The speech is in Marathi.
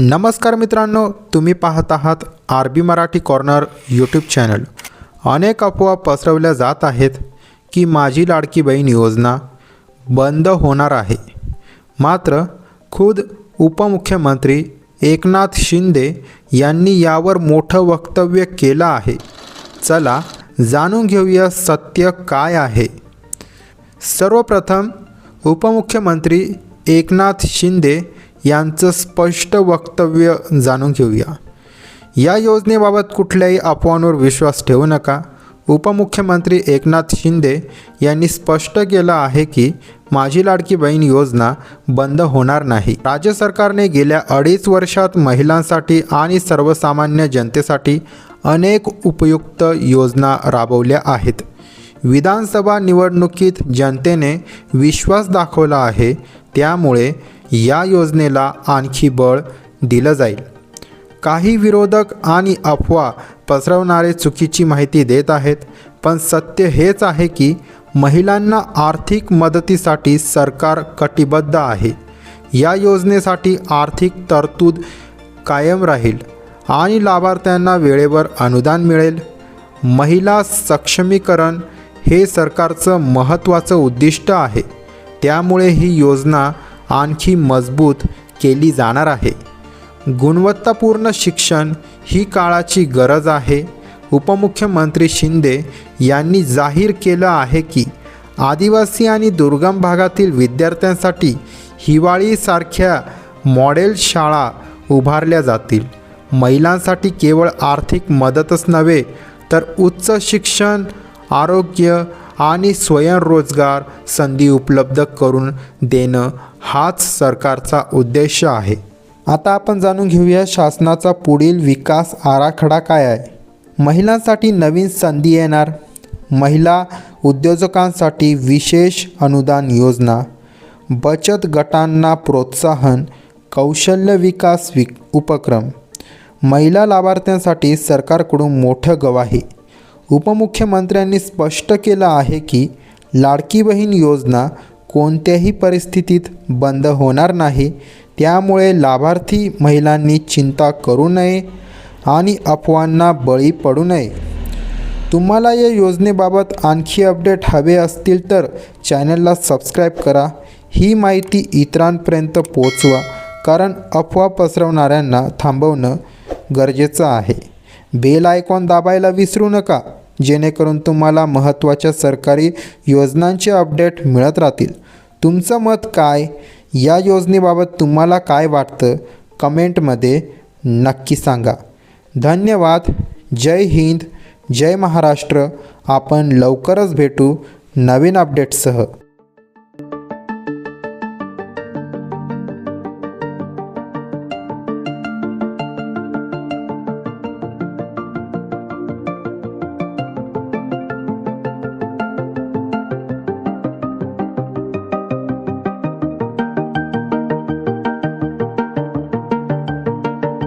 नमस्कार मित्रांनो तुम्ही पाहत आहात R B Marathi corner YouTube channel अनेक अफवा पसरवल्या जात आहेत की माझी लाडकी बहीण योजना बंद होणार आहे. मात्र खुद उपमुख्यमंत्री एकनाथ शिंदे यांनी यावर मोठं वक्तव्य केलं आहे. चला जाणून घेऊया सत्य काय आहे. सर्वप्रथम उपमुख्यमंत्री एकनाथ शिंदे यांचं स्पष्ट वक्तव्य जाणून घेऊया. या योजनेबाबत कुठल्याही अफवांवर विश्वास ठेवू नका. उपमुख्यमंत्री एकनाथ शिंदे यांनी स्पष्ट केलं आहे की माझी लाडकी बहीण योजना बंद होणार नाही. राज्य सरकारने गेल्या अडीच वर्षात महिलांसाठी आणि सर्वसामान्य जनतेसाठी अनेक उपयुक्त योजना राबवल्या आहेत. विधानसभा निवडणुकीत जनतेने विश्वास दाखवला आहे. त्यामुळे या योजनेला आणखी बळ दिलं जाईल. काही विरोधक आणि अफवा पसरवणारे चुकीची माहिती देत आहेत पण सत्य हेच आहे की महिलांना आर्थिक मदतीसाठी सरकार कटिबद्ध आहे. या योजनेसाठी आर्थिक तरतूद कायम राहील आणि लाभार्थ्यांना वेळेवर अनुदान मिळेल. महिला सक्षमीकरण हे सरकारचं महत्त्वाचं उद्दिष्ट आहे. त्यामुळे ही योजना आणखी मजबूत केली जाणार आहे. गुणवत्तापूर्ण शिक्षण ही काळाची गरज आहे. उपमुख्यमंत्री शिंदे यांनी जाहीर केलं आहे की आदिवासी आणि दुर्गम भागातील विद्यार्थ्यांसाठी हिवाळीसारख्या मॉडेल शाळा उभारल्या जातील. महिलांसाठी केवळ आर्थिक मदतच नव्हे तर उच्च शिक्षण आरोग्य आणि स्वयंरोजगार संधी उपलब्ध करून देणं हाच सरकारचा उद्देश आहे. आता आपण जाणून घेऊया शासनाचा पुढील विकास आराखडा काय आहे. महिलांसाठी नवीन संधी येणार. महिला उद्योजकांसाठी विशेष अनुदान योजना. बचत गटांना प्रोत्साहन कौशल्य विकास विक उपक्रम. महिला लाभार्थ्यांसाठी सरकारकडून मोठं गवाही. उपमुख्यमंत्र्यांनी स्पष्ट केलं आहे की लाडकी बहीण योजना कोणत्याही परिस्थितीत बंद होणार नाही. त्यामुळे लाभार्थी महिलांनी चिंता करू नये आणि अफवांना बळी पडू नये. तुम्हाला या योजनेबाबत आणखी अपडेट हवे असतील तर चॅनलला सबस्क्राईब करा. ही माहिती इतरांपर्यंत पोचवा कारण अफवा पसरवणाऱ्यांना थांबवणं गरजेचं आहे. बेल आयकॉन दाबायला विसरू नका. जेणेकरून तुम्हाला महत्त्वाच्या सरकारी योजनांचे अपडेट मिळत राहतील. तुमचं मत काय? या योजनेबाबत तुम्हाला काय वाटतं? कमेंटमध्ये नक्की सांगा. धन्यवाद. जय हिंद. जय महाराष्ट्र. आपण लवकरच भेटू नवीन अपडेट्ससह.